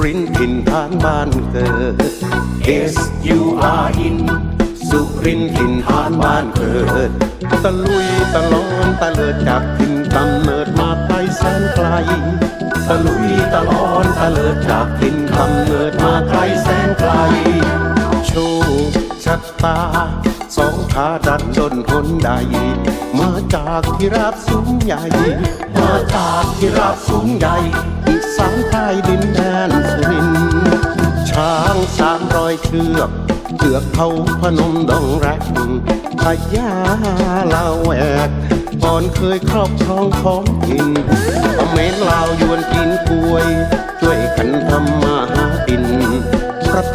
สุรินทินฐานบ้านเกิด S U R in สุรินทินฐานบ้านเกิด ตะลุยตะลอนตะเลิดจากถิ่นกำเนิดมาไกลแสนไกล ตะลุยตะลอนตะเลิดจากถิ่นกำเนิดมาไกลแสนไกล โชคชะตา สองขาดันดนหนใดมาจากที่ราบสูงใหญ่ มาจากที่ราบสูงใหญ่อีสานใต้ดินแดนสุรินช้างสามรอยเชือกเถือกเขาพนมดองรักพญาลาวแวกก่อนเคยครอบครองท้องถิ่นเมรลาวยวนกินกล้วย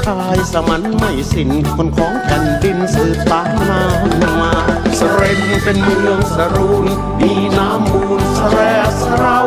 คายสมันไม่สิ้นคนของแผ่นดินสืบตามนามาสเรนเป็นเมืองสรูนมีน้ำมูลสแรสเรา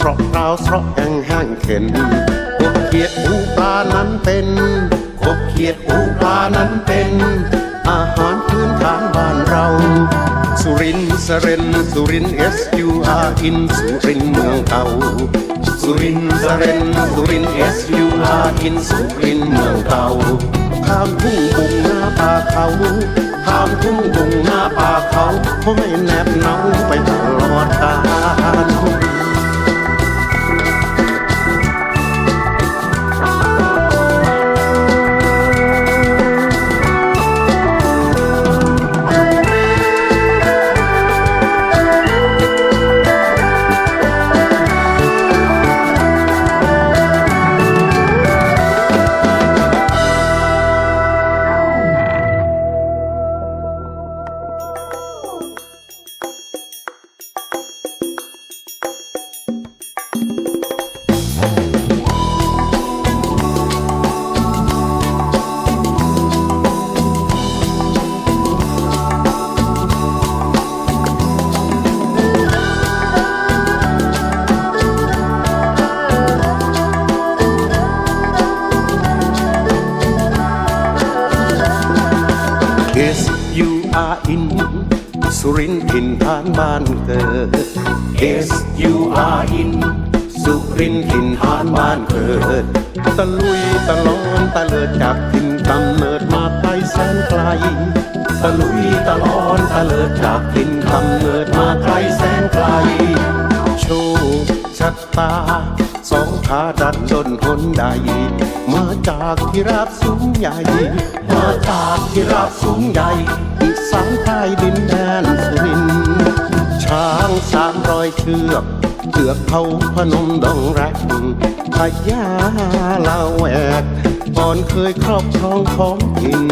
สระพร้าวสระแห้งแห้งเข็นกบเขียดปูปลานั้นเป็นกบเขียดปูปลานั้นเป็น อาหารพื้นฐานบ้านเรา สุรินทร์สเรนสุรินเอสยูอาร์อินสุรินทร์เมืองเก่าสุรินทร์สเรนสุรินเอสยูอาร์อินสุรินทร์เมืองเก่าข้ามทุ่งบุงหน้าป่าเขาข้ามทุ่งบุงหน้าป่าเขาห้อยแนบเนา U R in สุรินทร์ขินฐานบ้านเกิด S U R in สุรินทร์ขินฐานบ้านเกิด ตะลุยตะลอนตะเลิดจากถิ่นกำเนิดมาไกลแสนไกล ตะลุยตะลอนตะเลิดจากถิ่นกำเนิดมาไกลแสนไกล โชคชะตาสองขาดันดนหนใด มาจากที่ราบสูงใหญ่ มาจากที่ราบสูงใหญ่ สามใต้ดินแดนสุรินช้างสามรอยเชือกเชือกเขาพนมดองรักพญาลาแหวกก่อนเคยครอบครองของกิน